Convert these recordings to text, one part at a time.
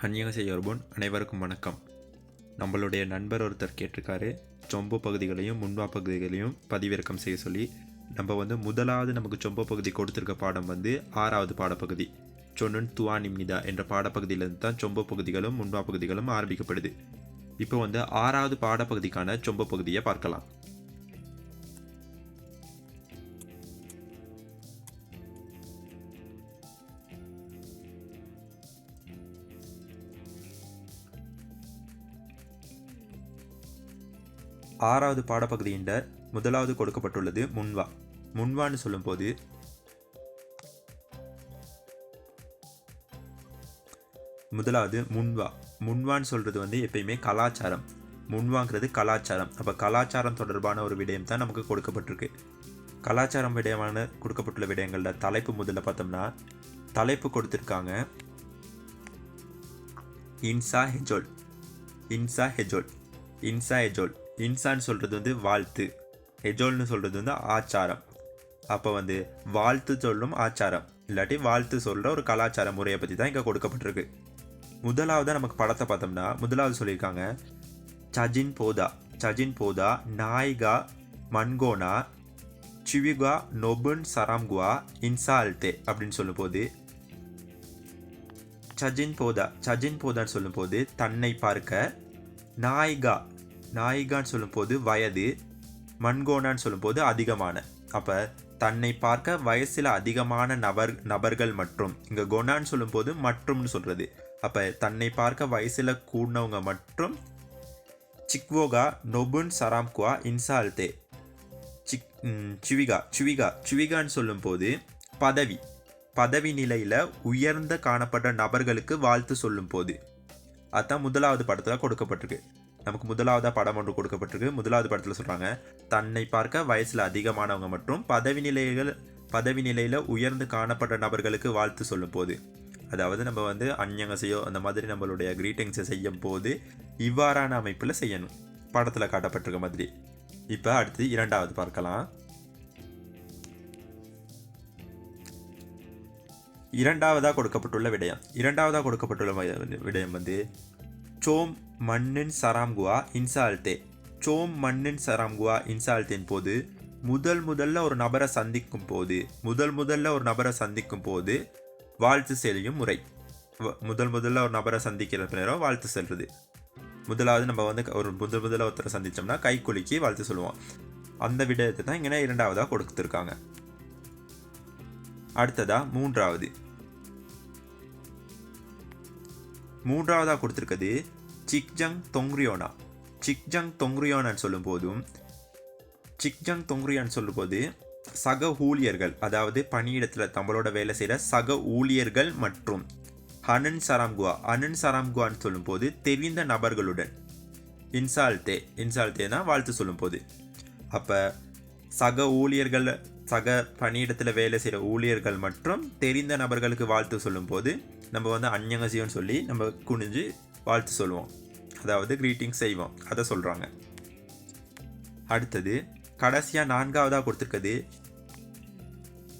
ஹன்யக செய்யர்போன் அனைவருக்கும் வணக்கம். நம்மளுடைய நண்பர் ஒருத்தர் கேட்டிருக்காரு. சொம்பு பகுதிகளையும் முன்வா பகுதிகளையும் பதிவிறக்கம் செய்ய சொல்லி நம்ம வந்து முதலாவது நமக்கு சொம்பு பகுதி கொடுத்துருக்க பாடம் வந்து ஆறாவது பாடப்பகுதி. சொன்னன் துவா நிம்னிதா என்ற பாடப்பகுதியிலிருந்து தான் சொம்பு பகுதிகளும் முன்வா பகுதிகளும் ஆரம்பிக்கப்படுது. இப்போ வந்து ஆறாவது பாடப்பகுதிக்கான சொம்பு பகுதியை பார்க்கலாம். ஆறாவது பாடப்பகுதியின் முதலாவது கொடுக்கப்பட்டுள்ளது முன்வா. முன்வான்னு சொல்லும்போது முதலாவது முன்வா. முன்வான்னு சொல்கிறது வந்து எப்பயுமே கலாச்சாரம். முன்வாங்கிறது கலாச்சாரம். அப்போ கலாச்சாரம் தொடர்பான ஒரு விடயம் தான் நமக்கு கொடுக்கப்பட்டிருக்கு. கலாச்சாரம் விடயமான கொடுக்கப்பட்டுள்ள விடயங்களில் தலைப்பு முதல்ல பார்த்தோம்னா தலைப்பு கொடுத்துருக்காங்க இன்சா ஹெஜோல். இன்சா ஹெஜோல். இன்சா ஹெஜோல். இன்சான்னு சொல்கிறது வந்து வாழ்த்து. ஹெஜோல்னு சொல்கிறது வந்து ஆச்சாரம். அப்போ வந்து வாழ்த்து சொல்லும் ஆச்சாரம். இல்லாட்டி வாழ்த்து சொல்கிற ஒரு கலாச்சார முறையை பற்றி தான் இங்கே கொடுக்கப்பட்டிருக்கு. முதலாவது நமக்கு படத்தை பார்த்தோம்னா முதலாவது சொல்லியிருக்காங்க சஜின் போதா. சஜின் போதா நாய்கா மன்கோனா சிவிகா நொபுன் சராம்குவா இன்சால்தே அப்படின்னு சொல்லும்போது சஜின் போதா. சஜின் போதான்னு சொல்லும்போது தன்னை பார்க்க நாய்கா நாயிகான்னு சொல்லும்போது வயது மண்கோனான்னு சொல்லும்போது அதிகமான. அப்போ தன்னை பார்க்க வயசில் அதிகமான நபர் நபர்கள் மற்றும் இங்கே கொனான்னு சொல்லும்போது மற்றும்னு சொல்கிறது அப்போ தன்னை பார்க்க வயசில் கூடினவங்க மற்றும் சிக்வோகா நொபுன் சராம்குவா இன்சால்தே. சிக் சுவிகா சுவிகா சுவிகான்னு சொல்லும்போது பதவி. பதவி நிலையில் உயர்ந்த காணப்பட்ட நபர்களுக்கு வாழ்த்து சொல்லும் போது அதான் முதலாவது படத்தில் கொடுக்கப்பட்டிருக்கு. நமக்கு முதலாவதாக படம் ஒன்று கொடுக்கப்பட்டிருக்கு. முதலாவது படத்தில் சொல்கிறாங்க தன்னை பார்க்க வயசில் அதிகமானவங்க மற்றும் பதவி நிலைகள் பதவி நிலையில் உயர்ந்து காணப்பட்ட நபர்களுக்கு வாழ்த்து சொல்லும் போது அதாவது நம்ம வந்து அந்யங்கசையோ அந்த மாதிரி நம்மளுடைய க்ரீட்டிங்ஸை செய்யும் போது இவ்வாறான அமைப்பில் செய்யணும். படத்தில் காட்டப்பட்டிருக்க மாதிரி. இப்போ அடுத்து இரண்டாவது பார்க்கலாம். இரண்டாவதாக கொடுக்கப்பட்டுள்ள விடயம். இரண்டாவதாக கொடுக்கப்பட்டுள்ள விடயம் வந்து சோம் மண்ணின் சராம்குவா இன்சால்டே சோம் மண்ணின் சராம்குவா இன்சால்தேன் போது முதல் முதல்ல ஒரு நபரை சந்திக்கும் போது முதல் முதல்ல ஒரு நபரை சந்திக்கும் போது வாழ்த்து செல்லும் முறை. முதல் முதல்ல ஒரு நபரை சந்திக்கிற நேரம் வாழ்த்து செல்வது முதலாவது நம்ம வந்து ஒரு முதல் முதல்ல ஒருத்தரை சந்தித்தோம்னா கை குலுக்கி வாழ்த்து சொல்லுவோம். அந்த விடயத்தை தான் இங்கே இரண்டாவதாக கொடுத்துருக்காங்க. அடுத்ததாக மூன்றாவது. மூன்றாவதாக கொடுத்துருக்கிறது சிக்ஜங் தொங்ரியோனா சிக்ஜங் தொங்ரியோனான்னு சொல்லும்போதும் சிக்ஜங் தொங்ரியான்னு சொல்லும்போது சக ஊழியர்கள் அதாவது பணியிடத்தில் தம்பளோட வேலை செய்கிற சக ஊழியர்கள் மற்றும் ஹனன் சராம்குவா அனன் சராம்குவான்னு சொல்லும்போது தெரிந்த நபர்களுடன் இன்சால்தே இன்சால்தேனா வாழ்த்து சொல்லும்போது. அப்போ சக ஊழியர்கள் சக பணியிடத்தில் வேலை செய்கிற ஊழியர்கள் மற்றும் தெரிந்த நபர்களுக்கு வாழ்த்து சொல்லும்போது நம்ம வந்து அந்யங்கசியம்னு சொல்லி நம்ம குனிஞ்சு வாழ்த்து சொல்லுவோம் அதாவது க்ரீட்டிங் செய்வோம். அதை சொல்கிறாங்க அடுத்தது கடைசியாக நான்காவதாக கொடுத்துருக்குது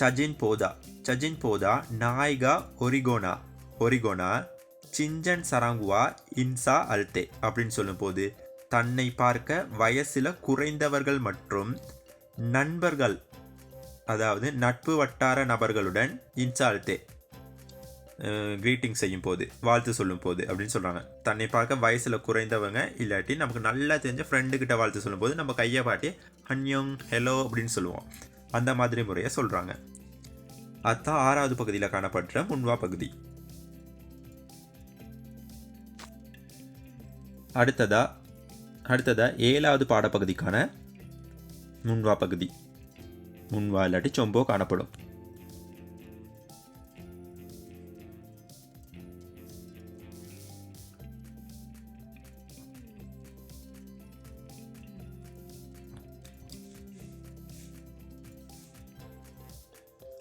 சஜின் போதா. சஜின் போதா நாய்கா ஒரிகோனா. ஒரிகோனா சிஞ்சன் சராங்குவா இன்சா அல்தே அப்படின்னு சொல்லும்போது தன்னை பார்க்க வயசில் குறைந்தவர்கள் மற்றும் நண்பர்கள் அதாவது நட்பு வட்டார நபர்களுடன் இன்சால்தே க்ரீட்டிங் செய்யும் போது வாழ்த்து சொல்லும் போது அப்படின்னு சொல்கிறாங்க தன்னை பார்க்க வயசில் குறைந்தவங்க இல்லாட்டி நமக்கு நல்லா தெரிஞ்ச ஃப்ரெண்டுக்கிட்ட வாழ்த்து சொல்லும்போது நம்ம கையை பாட்டி ஹன்யோங் ஹெலோ அப்படின்னு சொல்லுவோம். அந்த மாதிரி முறையை சொல்கிறாங்க அதான் ஆறாவது பகுதியில் காணப்படுற முன்வா பகுதி. அடுத்ததா அடுத்ததா ஏழாவது பாடப்பகுதிக்கான முன்வா பகுதி. முன்வா இல்லாட்டி சொம்போ காணப்படும்.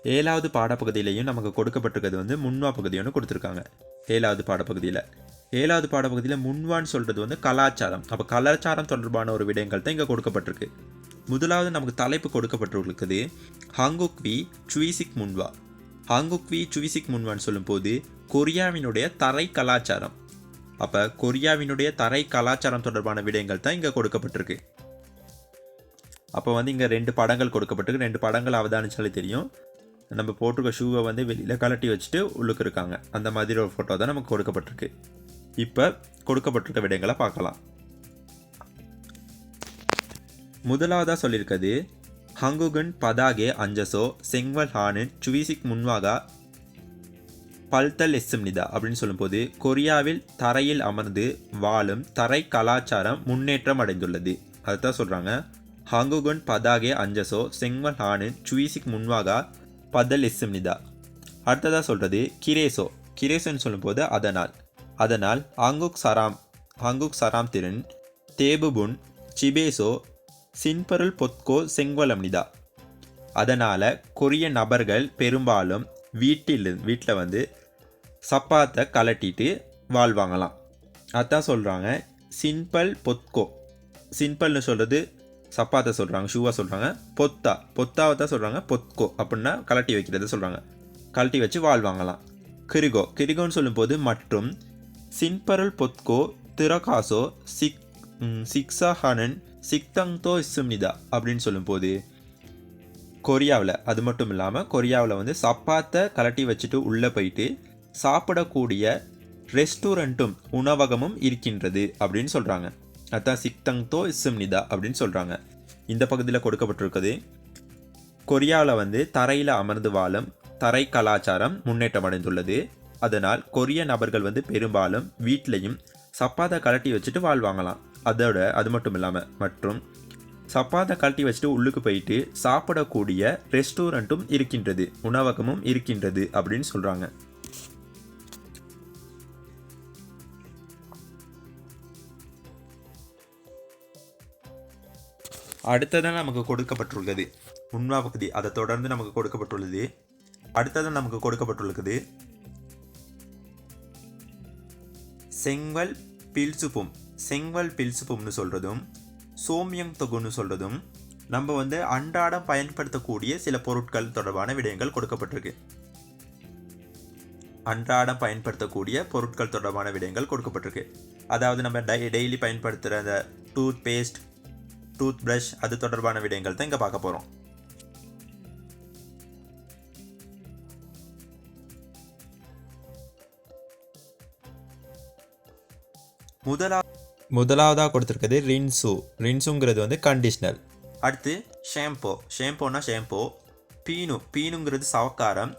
ஏழாவது பாடப்பகுதியிலையும் நமக்கு கொடுக்கப்பட்டிருக்கிறது வந்து முன்வா பகுதி ஒன்று கொடுத்துருக்காங்க. ஏழாவது பாடப்பகுதியில். ஏழாவது பாடப்பகுதியில் முன்வான்னு சொல்கிறது வந்து கலாச்சாரம். அப்போ கலாச்சாரம் தொடர்பான ஒரு விடயங்கள் தான் இங்கே கொடுக்கப்பட்டிருக்கு. முதலாவது நமக்கு தலைப்பு கொடுக்கப்பட்டிருக்குது ஹாங்குக்வி சுவிசிக் முன்வா. ஹாங்குக்வி சுவிசிக் முன்வான்னு சொல்லும்போது கொரியாவினுடைய தரை கலாச்சாரம். அப்போ கொரியாவினுடைய தரை கலாச்சாரம் தொடர்பான விடயங்கள் தான் இங்கே கொடுக்கப்பட்டிருக்கு. அப்போ வந்து இங்கே ரெண்டு படங்கள் கொடுக்கப்பட்டிருக்கு. ரெண்டு படங்கள் அவதானிச்சாலே தெரியும். நம்ம போட்டிருக்க ஷூவை வந்து வெளியில் கலட்டி வச்சுட்டு உள்ளுக்கு இருக்காங்க. அந்த மாதிரி ஒரு ஃபோட்டோ தான் நமக்கு கொடுக்கப்பட்டிருக்கு. இப்போ கொடுக்கப்பட்டிருக்க விடயங்களை பார்க்கலாம். முதலாவதாக சொல்லியிருக்கிறது ஹங்குகன் பதாகே அஞ்சசோ செங்வல் ஹானின் சுவிசிக் முன்வாகா பல்தல் எஸ்எம்னிதா அப்படின்னு சொல்லும்போது கொரியாவில் தரையில் அமர்ந்து வாழும் தரை கலாச்சாரம் முன்னேற்றம் அடைந்துள்ளது. அதுதான் சொல்கிறாங்க ஹங்குகன் பதாகே அஞ்சசோ செங்வல் ஹானின் சுவிசிக் முன்வாகா பதல் எஸ்எம்னிதா அடுத்ததாக சொல்கிறது கிரேசோ. கிரேசோன்னு சொல்லும்போது அதனால். அதனால் ஆங்குக் சராம் ஹங்குக் சராம் திறன் தேபுபுன் சிபேசோ சின்பருள் பொத்கோ செங்கோலம்னிதா அதனால் கொரிய நபர்கள் பெரும்பாலும் வீட்டில் வீட்டில் வந்து சப்பாத்தை கலட்டிட்டு வாழ்வாங்களாம். அதான் சொல்கிறாங்க சிம்பல் பொத்கோ. சிம்பல்னு சொல்கிறது சப்பாத்தை சொல்கிறாங்க ஷூவாக சொல்கிறாங்க பொத்தா பொத்தாவை தான் சொல்கிறாங்க பொத்கோ அப்படின்னா கலட்டி வைக்கிறத சொல்கிறாங்க கலட்டி வச்சு வாழ்வாங்களாம் கிரிகோ கிரிகோன்னு சொல்லும்போது மற்றும் சின்பரல் பொத்கோ திரகாசோ சிக் சிக்ஸாஹானன் சிக்தங்தோ இசும்னிதா அப்படின்னு சொல்லும்போது கொரியாவில் அது மட்டும் இல்லாமல் கொரியாவில் வந்து சப்பாத்தை கலட்டி வச்சுட்டு உள்ளே போயிட்டு சாப்பிடக்கூடிய ரெஸ்டாரண்ட்டும் உணவகமும் இருக்கின்றது அப்படின்னு சொல்கிறாங்க அதான் சிக்தங்தோ இசும்னிதா அப்படின்னு சொல்கிறாங்க இந்த பகுதியில் கொடுக்கப்பட்டிருக்குது கொரியாவில் வந்து தரையில் அமர்ந்து வாழும் தரை கலாச்சாரம் முன்னேற்றம் அடைந்துள்ளது. அதனால் கொரிய நபர்கள் வந்து பெரும்பாலும் வீட்லேயும் சப்பாத்தை கலட்டி வச்சுட்டு வாழ்வாங்களாம். அதோட அது மட்டும் இல்லாமல் மற்றும் சப்பாத்தை கழட்டி வச்சுட்டு உள்ளுக்கு போயிட்டு சாப்பிடக்கூடிய ரெஸ்டாரண்ட்டும் இருக்கின்றது உணவகமும் இருக்கின்றது அப்படின்னு சொல்கிறாங்க அடுத்ததான் நமக்கு கொடுக்கப்பட்டுள்ளது. உண்மா பகுதி அதை தொடர்ந்து நமக்கு கொடுக்கப்பட்டுள்ளது. அடுத்ததான் நமக்கு கொடுக்கப்பட்டுள்ளது. செங்கல் பில்சுப்பும் செங்கல் பில்சுப்பும்னு சொல்கிறதும் சோமியம் தொகுன்னு சொல்கிறதும் நம்ம வந்து அன்றாடம் பயன்படுத்தக்கூடிய சில பொருட்கள் தொடர்பான விடயங்கள் கொடுக்கப்பட்டிருக்கு. அன்றாடம் பயன்படுத்தக்கூடிய பொருட்கள் தொடர்பான விடயங்கள் கொடுக்கப்பட்டிருக்கு. அதாவது நம்ம டை டெய்லி பயன்படுத்துகிற அந்த டூத் பேஸ்ட் டூத் ப்ரஷ் அது தொடர்பான விடயங்கள் தான் இங்கே பார்க்க போகிறோம் முதலா முதலாவதாக கொடுத்துருக்கிறது ரின்சு. ரின்சுங்கிறது வந்து கண்டிஷ்னர் அடுத்து ஷாம்போ ஷாம்போனா ஷாம்போ பீனு. பீனுங்கிறது சவக்காரம்.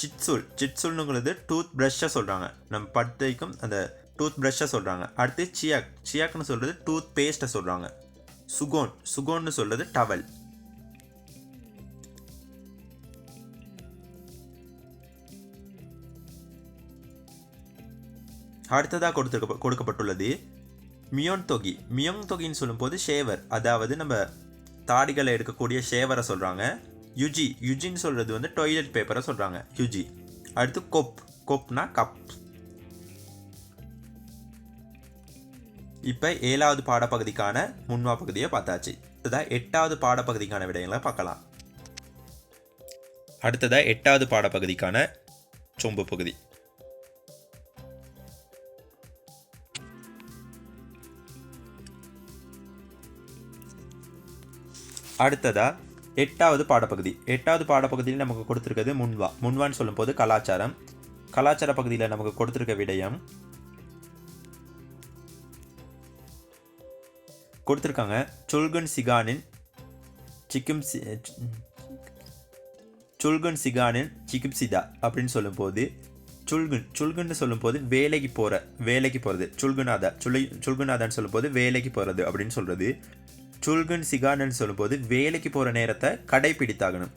சிட்சுல் சிட்சுல்னுங்கிறது டூத் ப்ரஷ்ஷை சொல்கிறாங்க நம்ம படுத்தைக்கும் அந்த டூத் ப்ரஷ்ஷை சொல்கிறாங்க அடுத்து சியாக். சியாக்னு சொல்கிறது டூத் பேஸ்ட்டை சொல்கிறாங்க சுகோன் சுகோன்னு சொல்றது டவல். அடுத்ததாக கொடுத்துருக்க கொடுக்கப்பட்டுள்ளது மியோன் தொகி. மியோங் தொகின்னு சொல்லும்போது ஷேவர் அதாவது நம்ம தாடிகளை எடுக்கக்கூடிய ஷேவரை சொல்கிறாங்க யுஜி யுஜின்னு சொல்கிறது வந்து டொய்லெட் பேப்பரை சொல்கிறாங்க யுஜி. அடுத்து கொப் கொப்னா கப். இப்போ ஏழாவது பாடப்பகுதிக்கான முன்வா பகுதியை பார்த்தாச்சு. அடுத்ததாக எட்டாவது பாடப்பகுதிக்கான விடயங்களை பார்க்கலாம். அடுத்ததாக எட்டாவது பாடப்பகுதிக்கான சொம்பு பகுதி. அடுத்ததாக எட்டாவது பாடப்பகுதி. எட்டாவது பாடப்பகுதியில் நமக்கு கொடுத்துருக்கிறது முன்வா. முன்வான்னு சொல்லும்போது கலாச்சாரம். கலாச்சார பகுதியில் நமக்கு கொடுத்துருக்க விடயம் கொடுத்துருக்காங்க. சுல்கன் சிகானின் சிக்கிம் சி சுல்கன் சிகானின் சிகிப்சிதா அப்படின்னு சொல்லும்போது சுல்குன் சுல்குன்னு சொல்லும்போது வேலைக்கு போகிற வேலைக்கு போகிறது சுல்குநாதா சுலை சுல்குநாதான்னு சொல்லும்போது வேலைக்கு போகிறது அப்படின்னு சொல்கிறது சுல்கன் சிகானன்னு சொல்லும்போது வேலைக்கு போகிற நேரத்தை கடைப்பிடித்தாகணும்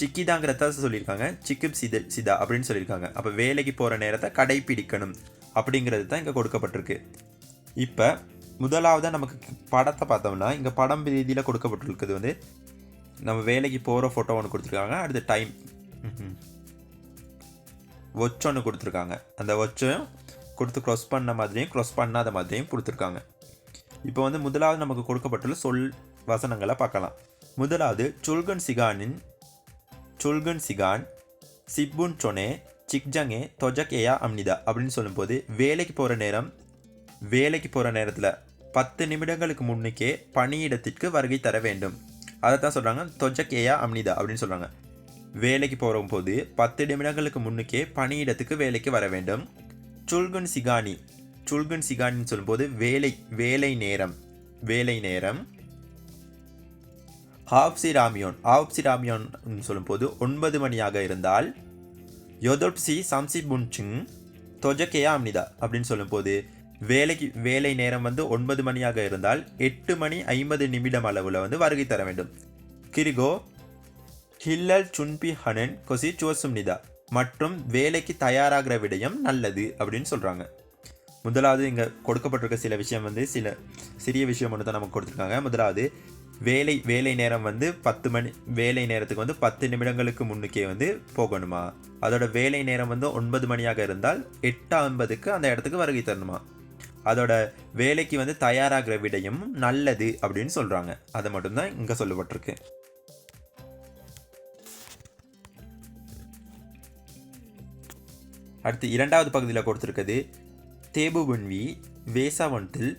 சிக்கிதாங்கிறத சொல்லியிருக்காங்க. சிக்கிப் சித சிதா அப்படின்னு சொல்லியிருக்காங்க. அப்போ வேலைக்கு போகிற நேரத்தை கடைப்பிடிக்கணும் அப்படிங்கிறது தான் இங்கே கொடுக்கப்பட்டிருக்கு. இப்போ முதலாவதாக நமக்கு படத்தை பார்த்தோம்னா இங்கே படம் ரீதியில் கொடுக்கப்பட்டிருக்கிறது வந்து நம்ம வேலைக்கு போகிற ஃபோட்டோ ஒன்று கொடுத்துருக்காங்க அடுத்து டைம் ஒச் ஒன்று கொடுத்துருக்காங்க. அந்த ஒச்சையும் கொடுத்து க்ரஸ் பண்ண மாதிரியும் க்ரஸ் பண்ணாத மாதிரியும் கொடுத்துருக்காங்க. இப்போ வந்து முதலாவது நமக்கு கொடுக்கப்பட்டுள்ள சொல் வசனங்களை பார்க்கலாம். முதலாவது சுல்கன் சிகானின் சுல்கன் சிகான் சிப்புன் சொனே சிக்ஜங்கே தொஜக் ஏயா அம்னிதா அப்படின்னு சொல்லும்போது வேலைக்கு போகிற நேரம் வேலைக்கு போகிற நேரத்தில் பத்து நிமிடங்களுக்கு முன்னுக்கே பணியிடத்திற்கு வருகை தர வேண்டும். அதை தான் சொல்கிறாங்க தொஜக்கேயா அம்னிதா அப்படின்னு சொல்கிறாங்க வேலைக்கு போகிற போது பத்து நிமிடங்களுக்கு முன்னுக்கே பணியிடத்துக்கு வேலைக்கு வர வேண்டும். சுல்குன் சிகானி சுல்குன் சிகானின்னு சொல்லும்போது வேலை வேலை நேரம் வேலை நேரம். ஹாப்சி ராமியோன் ஹாப்சி ராமியோன் சொல்லும்போது ஒன்பது மணியாக இருந்தால் யோதொப்சி சம்சி புன்சிங் தொஜகேயா அம்னிதா அப்படின்னு சொல்லும்போது வேலைக்கு வேலை நேரம் வந்து ஒன்பது மணியாக இருந்தால் எட்டு மணி ஐம்பது நிமிடம் அளவில் வந்து வருகை தர வேண்டும். கிரிகோ ஹில்லல் சுன்பி ஹனன் கொசி சுவசும்னிதா மற்றும் வேலைக்கு தயாராகிற விடயம் நல்லது அப்படின்னு சொல்கிறாங்க முதலாவது இங்கே கொடுக்கப்பட்டிருக்க சில விஷயம் வந்து சில சிறிய விஷயம் ஒன்று தான் நமக்கு கொடுத்துருக்காங்க. முதலாவது வேலை வேலை நேரம் வந்து பத்து மணி வேலை நேரத்துக்கு வந்து பத்து நிமிடங்களுக்கு முன்னுக்கே வந்து போகணுமா? அதோட வேலை நேரம் வந்து ஒன்பது மணியாக இருந்தால் எட்டு ஐம்பதுக்கு அந்த இடத்துக்கு வருகை தரணுமா? அதோட வேலைக்கு வந்து தயாராகிற விடயம் நல்லது அப்படின்னு சொல்கிறாங்க அதை மட்டும்தான் இங்கே சொல்லப்பட்டிருக்கு. அடுத்து இரண்டாவது பகுதியில் கொடுத்துருக்குது தேபுபுன்வி வேசாவன்டில்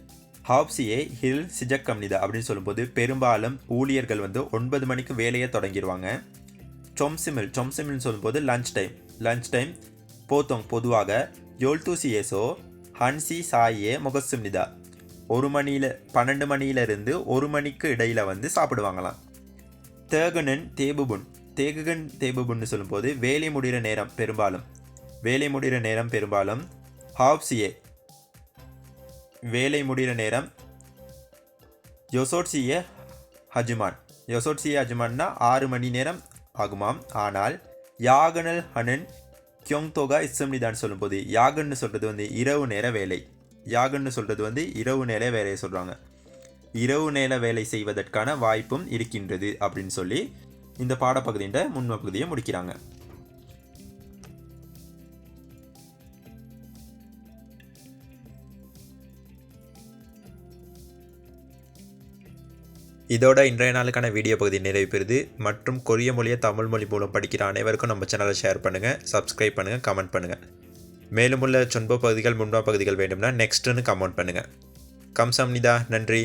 ஹாப்ஸியே ஹில் சிஜக் கம்னிதா அப்படின்னு சொல்லும்போது பெரும்பாலும் ஊழியர்கள் வந்து ஒன்பது மணிக்கு வேலையை தொடங்கிடுவாங்க சொம்சிமில் சொம்சிமில்னு சொல்லும்போது லஞ்ச் டைம் லஞ்ச் டைம் போத்தோங் பொதுவாக யோல்தூசி ஏசோ ஹன்சி சாயே முகசுமிதா ஒரு மணியில் பன்னெண்டு மணியிலிருந்து ஒரு மணிக்கு இடையில் வந்து சாப்பிடுவாங்களாம். தேகுனன் தேபுபுன். தேகுகன் தேபுபுன்னு சொல்லும்போது வேலை முடிகிற நேரம் பெரும்பாலும். வேலை முடிகிற நேரம் பெரும்பாலும் ஹாப்சியே வேலை முடிகிற நேரம் யொசோட்சிய ஹஜுமான். யொசோட்சிய ஹஜுமான்னா ஆறு மணி நேரம் ஆகுமாம். ஆனால் யாகனல் ஹனன் கியோங் தோகா இசம்னிதான் சொல்லும்போது யாகன்னு சொல்கிறது வந்து இரவு நேர வேலை. யாகன்னு சொல்கிறது வந்து இரவு நேர வேலையை சொல்கிறாங்க இரவு நேர வேலை செய்வதற்கான வாய்ப்பும் இருக்கின்றது அப்படின்னு சொல்லி இந்த பாடப்பகுதியின் முன்பகுதியை முடிக்கிறாங்க. இதோட இன்றைய நாளுக்கான வீடியோ பகுதி நிறைவு பெறுது. மற்றும் கொரிய மொழியை தமிழ் மொழி மூலம் படிக்கிற அனைவருக்கும் நம்ம சேனலை ஷேர் பண்ணுங்கள் சப்ஸ்கிரைப் பண்ணுங்கள் கமெண்ட் பண்ணுங்கள் மேலும் உள்ள சொன்ப பகுதிகள் முன்பா பகுதிகள் வேண்டும்னா நெக்ஸ்ட்டுன்னு கமெண்ட் பண்ணுங்கள் கம்சம்னிதா நன்றி.